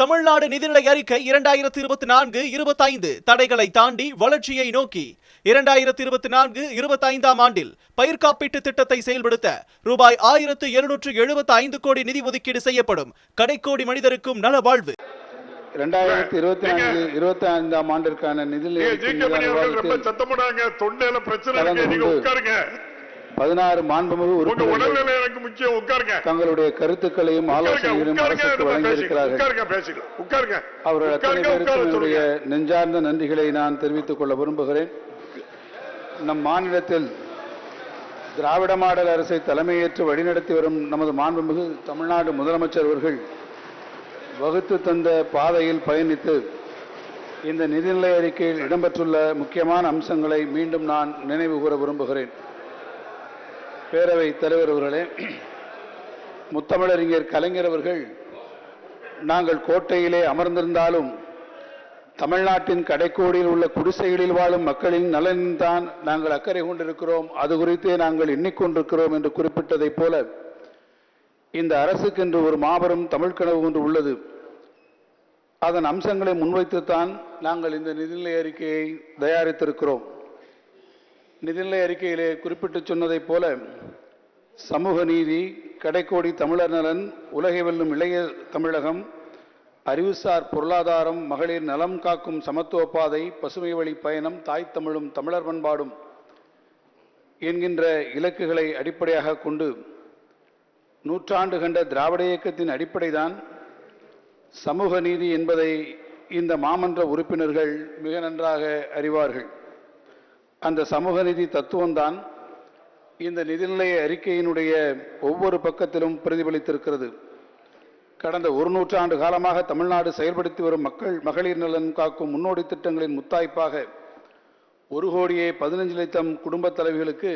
தமிழ்நாடு நிதிநிலை அறிக்கை இரண்டாயிரத்தி இருபத்தி நான்கு இருபத்தைந்து. தடைகளை தாண்டி வளர்ச்சியை நோக்கி. இரண்டாயிரத்தி இருபத்தி நான்கு இருபத்தைந்தாம் ஆண்டில் பயிர் காப்பீட்டு திட்டத்தை செயல்படுத்த ரூபாய் ஆயிரத்து எழுநூற்று எழுபத்தி ஐந்து கோடி நிதி ஒதுக்கீடு செய்யப்படும். கடைக்கோடி மனிதருக்கும் நல வாழ்வு. ரெண்டாயிரத்தி இருபத்தி நான்கு இருபத்தி ஐந்தாம் ஆண்டிற்கான நிதிநிலை பதினாறு மாண்புமிகு உறுப்பினர்கள் எனக்கு முக்கியம். உட்காருங்க. தங்களுடைய கருத்துக்களையும் ஆலோசனைகளையும் அரசுக்கு வழங்கியிருக்கிறார்கள். அவர்கள் அத்தனை சொல்லுங்க. நெஞ்சார்ந்த நன்றிகளை நான் தெரிவித்துக் கொள்ள விரும்புகிறேன். நம் மாநிலத்தில் திராவிட மாடல் அரசை தலைமையேற்று வழிநடத்தி வரும் நமது மாண்புமிகு தமிழ்நாடு முதலமைச்சர் அவர்கள் வகுத்து தந்த பாதையில் பயணித்து இந்த நிதிநிலை அறிக்கையில் இடம்பெற்றுள்ள முக்கியமான அம்சங்களை மீண்டும் நான் நினைவு கூற விரும்புகிறேன். பேரவை தலைவர் அவர்களே முத்தமிழறிஞர் கலைஞர் அவர்கள் நாங்கள் கோட்டையிலே அமர்ந்திருந்தாலும் தமிழ்நாட்டின் கடைக்கோடியில் உள்ள குடிசைகளில் வாழும் மக்களின் நலன்தான் நாங்கள் அக்கறை கொண்டிருக்கிறோம். அது குறித்தே நாங்கள் எண்ணிக்கொண்டிருக்கிறோம் என்று குறிப்பிட்டதைப் போல இந்த அரசுக்கென்று ஒரு மாபெரும் தமிழ் கனவு ஒன்று உள்ளது. அதன் அம்சங்களை முன்வைத்துத்தான் நாங்கள் இந்த நிதிநிலை அறிக்கையை தயாரித்திருக்கிறோம். நிதிநிலை அறிக்கையிலே குறிப்பிட்டு சொன்னதைப் போல சமூக நீதி கடைக்கோடி தமிழர் நலன் உலகை வெல்லும் இளைய தமிழகம் அறிவுசார் பொருளாதாரம் மகளிர் நலம் காக்கும் சமத்துவ பாதை பசுமை வழி பயணம் தாய் தமிழும் தமிழர் பண்பாடும் என்கின்ற இலக்குகளை அடிப்படையாக கொண்டு நூற்றாண்டு கண்ட திராவிட இயக்கத்தின் அடிப்படைதான் சமூக நீதி என்பதை இந்த மாமன்ற உறுப்பினர்கள் மிக நன்றாக அறிவார்கள். அந்த சமூக நிதி தத்துவம்தான் இந்த நிதிநிலை அறிக்கையினுடைய ஒவ்வொரு பக்கத்திலும் பிரதிபலித்திருக்கிறது. கடந்த ஒரு நூற்றாண்டு காலமாக தமிழ்நாடு செயல்படுத்தி வரும் மக்கள் மகளிர் நலன் காக்கும் முன்னோடி திட்டங்களின் முத்தாய்ப்பாக ஒரு கோடியே பதினஞ்சு லட்சம் குடும்பத் தலைவிகளுக்கு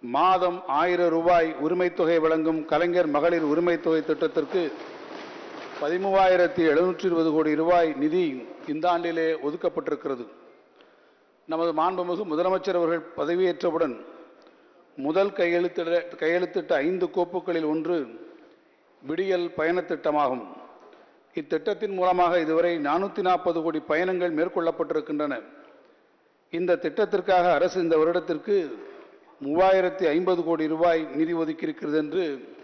மாதம் ஆயிரம் ரூபாய் உரிமைத்தொகை வழங்கும் கலைஞர் மகளிர் உரிமைத்தொகை திட்டத்திற்கு பதிமூவாயிரத்தி எழுநூற்றி இருபது கோடி ரூபாய் நிதி இந்த ஆண்டிலே ஒதுக்கப்பட்டிருக்கிறது. நமது மாண்புமிகு முதலமைச்சர் அவர்கள் பதவியேற்றவுடன் முதல் கையெழுத்திட கையெழுத்திட்ட ஐந்து கோப்புகளில் ஒன்று விடியல் பயணத் திட்டமாகும். இத்திட்டத்தின் மூலமாக இதுவரை நானூற்றி நாற்பது கோடி பயணங்கள் மேற்கொள்ளப்பட்டிருக்கின்றன. இந்த திட்டத்திற்காக அரசு இந்த வருடத்திற்கு மூவாயிரத்தி ஐம்பது கோடி ரூபாய் நிதி ஒதுக்கியிருக்கிறது என்று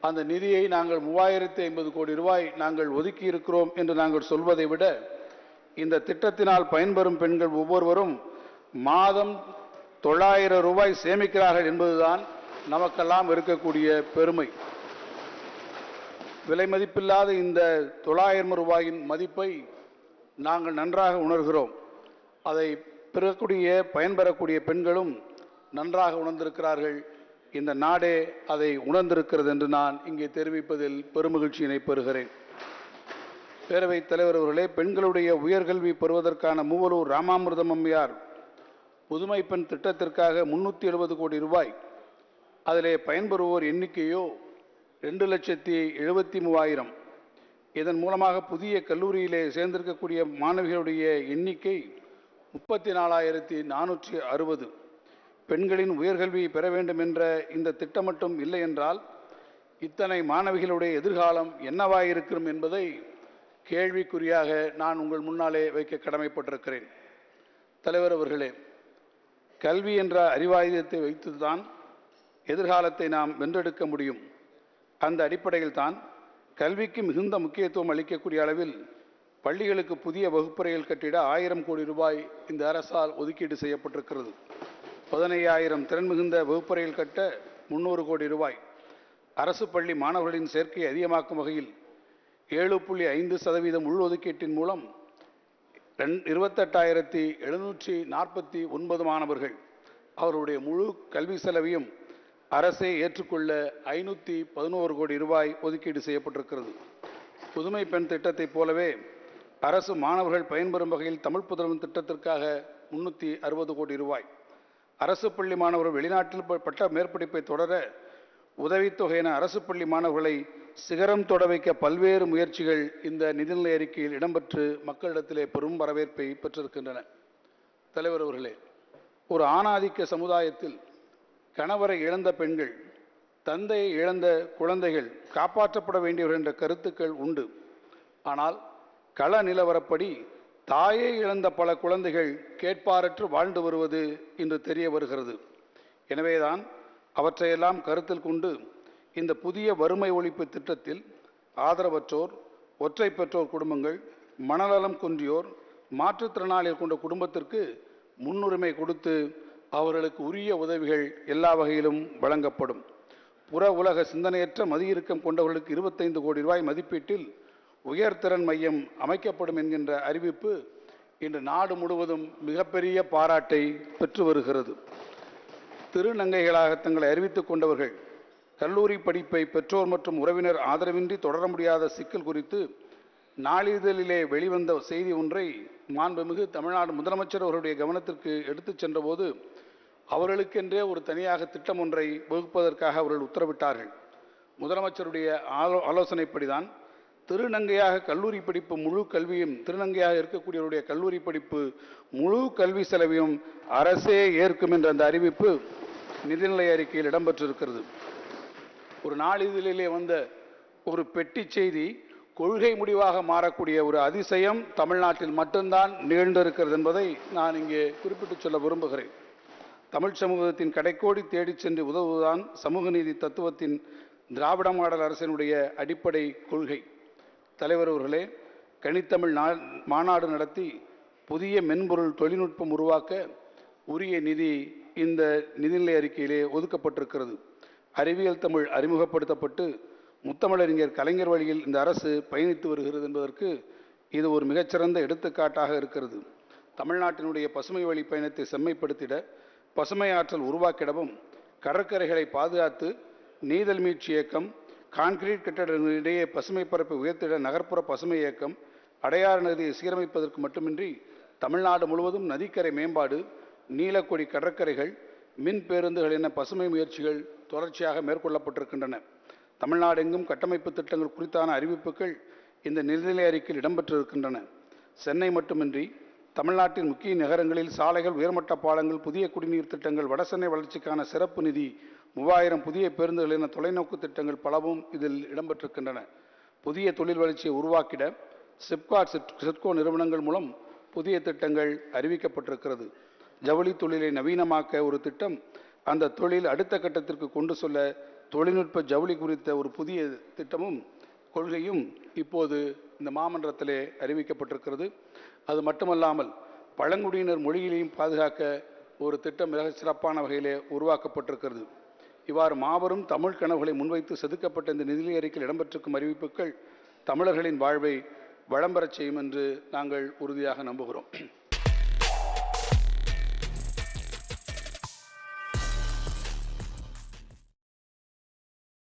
அந்த நிதியை நாங்கள் மூவாயிரத்தி ஐம்பது கோடி ரூபாய் நாங்கள் ஒதுக்கி இருக்கிறோம் என்று நாங்கள் சொல்வதை விட இந்த திட்டத்தினால் பயன்பெறும் பெண்கள் ஒவ்வொருவரும் மாதம் தொள்ளாயிரம் ரூபாய் சேமிக்கிறார்கள் என்பதுதான் நமக்கெல்லாம் இருக்கக்கூடிய பெருமை. விலை மதிப்பில்லாத இந்த தொள்ளாயிரம் ரூபாயின் மதிப்பை நாங்கள் நன்றாக உணர்கிறோம். அதை பெறக்கூடிய பயன்பெறக்கூடிய பெண்களும் நன்றாக உணர்ந்திருக்கிறார்கள். இந்த நாடே அதை உணர்ந்திருக்கிறது என்று நான் இங்கே தெரிவிப்பதில் பெருமகிழ்ச்சியினை பெறுகிறேன். பேரவைத் தலைவர் அவர்களே பெண்களுடைய உயர்கல்வி பெறுவதற்கான மூவலூர் ராமாமிர்தம் அம்மையார் புதுமை பெண் திட்டத்திற்காக முன்னூற்றி எழுபது கோடி ரூபாய். அதிலே பயன்பெறுவோர் எண்ணிக்கையோ ரெண்டு லட்சத்தி எழுபத்தி மூவாயிரம். இதன் மூலமாக புதிய கல்லூரியிலே சேர்ந்திருக்கக்கூடிய மாணவிகளுடைய எண்ணிக்கை முப்பத்தி நாலாயிரத்தி நானூற்றி அறுபது. பெண்களின் உயர்கல்வி பெற வேண்டும் என்ற இந்த திட்டம் மட்டும் இல்லை என்றால் இத்தனை மாணவிகளுடைய எதிர்காலம் என்னவாயிருக்கும் என்பதை கேள்விக்குறியாக நான் உங்கள் முன்னாலே வைக்க கடமைப்பட்டிருக்கிறேன். தலைவர் அவர்களே கல்வி என்ற அறிவாயுதத்தை வைத்துதான் எதிர்காலத்தை நாம் வென்றெடுக்க முடியும். அந்த அடிப்படையில் தான் கல்விக்கு மிகுந்த முக்கியத்துவம் அளிக்கக்கூடிய அளவில் பள்ளிகளுக்கு புதிய வகுப்பறைகள் கட்டிட ஆயிரம் கோடி ரூபாய் இந்த அரசால் ஒதுக்கீடு செய்யப்பட்டிருக்கிறது. பதினையாயிரம் திறன் மிகுந்த வகுப்பறைகள் கட்ட முன்னூறு கோடி ரூபாய். அரசு பள்ளி மாணவர்களின் சேர்க்கையை அதிகமாக்கும் வகையில் ஏழு புள்ளி ஐந்து சதவீதம் உள்ஒதுக்கீட்டின் மூலம் ரெண் இருபத்தெட்டாயிரத்தி எழுநூற்றி நாற்பத்தி ஒன்பது மாணவர்கள் அவருடைய முழு கல்வி செலவையும் அரசே ஏற்றுக்கொள்ள ஐநூற்றி பதினோரு கோடி ரூபாய் ஒதுக்கீடு செய்யப்பட்டிருக்கிறது. புதுமை பெண் திட்டத்தைப் போலவே அரசு மாணவர்கள் பயன்பெறும் வகையில் தமிழ் புதல்வன் திட்டத்திற்காக முன்னூற்றி அறுபது கோடி ரூபாய். அரசு பள்ளி மாணவர்கள் வெளிநாட்டில் பட்ட மேற்படிப்பை தொடர உதவித்தொகை என அரசு பள்ளி மாணவர்களை சிகரம் தொட வைக்க பல்வேறு முயற்சிகள் இந்த நிதிநிலை அறிக்கையில் இடம்பெற்று மக்களிடத்திலே பெரும் வரவேற்பை பெற்றிருக்கின்றன. தலைவர் அவர்களே ஒரு ஆணாதிக்க சமுதாயத்தில் கணவரை இழந்த பெண்கள் தந்தையை இழந்த குழந்தைகள் காப்பாற்றப்பட வேண்டியவர்கள் என்ற கருத்துக்கள் உண்டு. ஆனால் கள நிலவரப்படி தாயை இழந்த பல குழந்தைகள் கேட்பாரற்று வாழ்ந்து வருவது இன்று தெரிய வருகிறது. எனவேதான் அவற்றையெல்லாம் கருத்தில் கொண்டு இந்த புதிய வறுமை ஒழிப்பு திட்டத்தில் ஆதரவற்றோர் ஒற்றை பெற்றோர் குடும்பங்கள் மனநலம் குன்றியோர் மாற்றுத்திறனாளிகள் கொண்ட குடும்பத்திற்கு முன்னுரிமை கொடுத்து அவர்களுக்கு உரிய உதவிகள் எல்லா வகையிலும் வழங்கப்படும். புற உலக சிந்தனையற்ற மதியிறுக்கம் கொண்டவர்களுக்கு இருபத்தைந்து கோடி ரூபாய் மதிப்பீட்டில் உயர்திறன் மையம் அமைக்கப்படும் என்கின்ற அறிவிப்பு இன்று நாடு முழுவதும் மிகப்பெரிய பாராட்டை பெற்று வருகிறது. திருநங்கைகளாக தங்களை அறிவித்துக் கொண்டவர்கள் கல்லூரி படிப்பை பெற்றோர் மற்றும் உறவினர் ஆதரவின்றி தொடர முடியாத சிக்கல் குறித்து நாளிதழிலே வெளிவந்த செய்தி ஒன்றை மாண்புமிகு தமிழ்நாடு முதலமைச்சர் அவருடைய கவனத்திற்கு எடுத்துச் சென்றபோது அவர்களுக்கென்றே ஒரு தனியாக திட்டம் ஒன்றை வகுப்பதற்காக அவர்கள் உத்தரவிட்டார்கள். முதலமைச்சருடைய ஆலோ ஆலோசனைப்படிதான் திருநங்கையாக கல்லூரி படிப்பு முழு கல்வியும் திருநங்கையாக இருக்கக்கூடியவருடைய கல்லூரி படிப்பு முழு கல்வி செலவையும் அரசே ஏற்கும் என்ற அந்த அறிவிப்பு நிதிநிலை அறிக்கையில் இடம்பெற்றிருக்கிறது. ஒரு நாளிதழிலே வந்த ஒரு பெட்டி செய்தி கொள்கை முடிவாக மாறக்கூடிய ஒரு அதிசயம் தமிழ்நாட்டில் மட்டும்தான் நிகழ்ந்திருக்கிறது என்பதை நான் இங்கே குறிப்பிட்டு சொல்ல விரும்புகிறேன். தமிழ் சமூகத்தின் கடைக்கோடி தேடிச் சென்று உதவுவதுதான் சமூக நீதி தத்துவத்தின் திராவிட மாடல் அரசினுடைய அடிப்படை கொள்கை. தலைவர் அவர்களே கனித்தமிழ் நா மாநாடு நடத்தி புதிய மென்பொருள் தொழில்நுட்பம் உருவாக்க உரிய நிதி இந்த நிதிநிலை அறிக்கையிலே ஒதுக்கப்பட்டிருக்கிறது. அறிவியல் தமிழ் அறிமுகப்படுத்தப்பட்டு முத்தமிழறிஞர் கலைஞர் வழியில் இந்த அரசு பயணித்து வருகிறது என்பதற்கு இது ஒரு மிகச்சிறந்த எடுத்துக்காட்டாக இருக்கிறது. தமிழ்நாட்டினுடைய பசுமை வழி பயணத்தை செம்மைப்படுத்திட பசுமை ஆற்றல் உருவாக்கிடவும் கடற்கரைகளை பாதுகாத்து நீதல் மீட்சி இயக்கம் கான்கிரீட் கட்டடங்களிடையே பசுமை பரப்பை உயர்த்திட நகர்ப்புற பசுமை இயக்கம் அடையாறு நதியை சீரமைப்பதற்கு மட்டுமின்றி தமிழ்நாடு முழுவதும் நதிக்கரை மேம்பாடு நீலக்கொடி கடற்கரைகள் மின் பேருந்துகள் என பசுமை முயற்சிகள் தொடர்ச்சியாக மேற்கொள்ளப்பட்டிருக்கின்றன. தமிழ்நாடு எங்கும் கட்டமைப்பு திட்டங்கள் குறித்தான அறிவிப்புகள் இந்த நிதிநிலை அறிக்கையில் இடம்பெற்றிருக்கின்றன. சென்னை மட்டுமின்றி தமிழ்நாட்டின் முக்கிய நகரங்களில் சாலைகள் உயர்மட்ட பாலங்கள் புதிய குடிநீர் திட்டங்கள் வடசென்னை வளர்ச்சிக்கான சிறப்பு நிதி மூவாயிரம் புதிய பேருந்துகள் என தொலைநோக்கு திட்டங்கள் பலவும் இதில் இடம்பெற்றிருக்கின்றன. புதிய தொழில் வளர்ச்சியை உருவாக்கிட சிப்காட் சிட் சிட்கோ நிறுவனங்கள் மூலம் புதிய திட்டங்கள் அறிவிக்கப்பட்டிருக்கிறது. ஜவுளி தொழிலை நவீனமாக்க ஒரு திட்டம் அந்த தொழில் அடுத்த கட்டத்திற்கு கொண்டு செல்ல தொழில்நுட்ப ஜவுளி குறித்த ஒரு புதிய திட்டமும் கொள்கையும் இப்போது இந்த மாமன்றத்திலே அறிவிக்கப்பட்டிருக்கிறது. அது மட்டுமல்லாமல் பழங்குடியினர் மொழியிலையும் பாதுகாக்க ஒரு திட்டம் மிக சிறப்பான வகையிலே உருவாக்கப்பட்டிருக்கிறது. இவ்வாறு மாபெரும் தமிழ் கனவுகளை முன்வைத்து செதுக்கப்பட்ட இந்த நிதிநிலை அறிக்கையில் இடம்பெற்றிருக்கும் அறிவிப்புகள் தமிழர்களின் வாழ்வை வளம்பெறச் செய்யும் என்று நாங்கள் உறுதியாக நம்புகிறோம்.